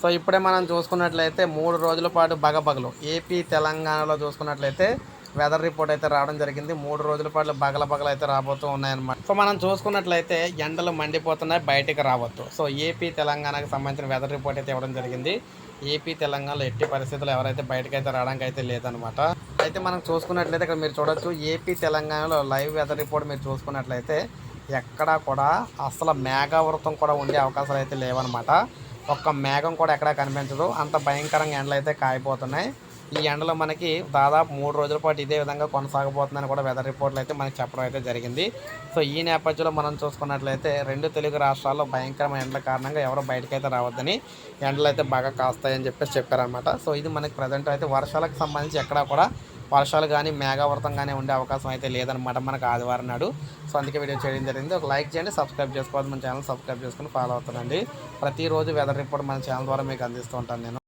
So ఇప్పుడే మనం చూసుకున్నట్లయితే మూడు రోజుల పాటు బగబగలు. ఏపీ తెలంగాణలో చూసుకున్నట్లయితే వెదర్ రిపోర్ట్ అయితే రావడం జరిగింది. మూడు రోజుల పాటు బగల బగలు అయితే రాబోతూ ఉన్నాయన్నమాట. సో మనం చూసుకున్నట్లయితే ఎండలు మండిపోతున్నాయి బయటకు రావద్దు. సో ఏపీ తెలంగాణకు సంబంధించిన వెదర్ రిపోర్ట్ అయితే ఇవ్వడం జరిగింది. ఏపీ తెలంగాణలో ఎట్టి పరిస్థితుల్లో ఎవరైతే బయటకు అయితే రావడానికి అయితే లేదనమాట అయితే మనం చూసుకున్నట్లయితే ఇక్కడ మీరు చూడొచ్చు ఏపీ తెలంగాణలో లైవ్ వెదర్ రిపోర్ట్ మీరు చూసుకున్నట్లయితే ఎక్కడా కూడా అసలు మేఘావృతం కూడా ఉండే అవకాశాలు అయితే లేవన్నమాట. ఒక్క మేఘం కూడా ఎక్కడా కనిపించదు. అంత భయంకరంగా ఎండలు అయితే కాయిపోతున్నాయి. ఈ ఎండలు మనకి దాదాపు మూడు రోజుల పాటు ఇదే విధంగా కొనసాగబోతుందని కూడా వెదర్ రిపోర్ట్లు అయితే మనకి చెప్పడం అయితే జరిగింది. సో ఈ నేపథ్యంలో మనం చూసుకున్నట్లయితే రెండు తెలుగు రాష్ట్రాల్లో భయంకరమైన ఎండల కారణంగా ఎవరు బయటకైతే రావద్దని ఎండలు అయితే బాగా కాస్తాయని చెప్పేసి చెప్పారనమాట సో ఇది మనకి ప్రజెంట్ అయితే వర్షాలకు సంబంధించి ఎక్కడా కూడా వర్షాలు కానీ మేఘావృతం కానీ ఉండే అవకాశం అయితే లేదనమాట మనకు ఆదివారం నాడు. సో అందుకే వీడియో చేయడం జరిగింది. ఒక లైక్ చేయండి సబ్స్క్రైబ్ చేసుకోవాలి మన ఛానల్ సబ్స్క్రైబ్ చేసుకుని ఫాలో అవుతానండి ప్రతిరోజు వెదర్ రిపోర్ట్ మన ఛానల్ ద్వారా మీకు అందిస్తూ ఉంటాను నేను.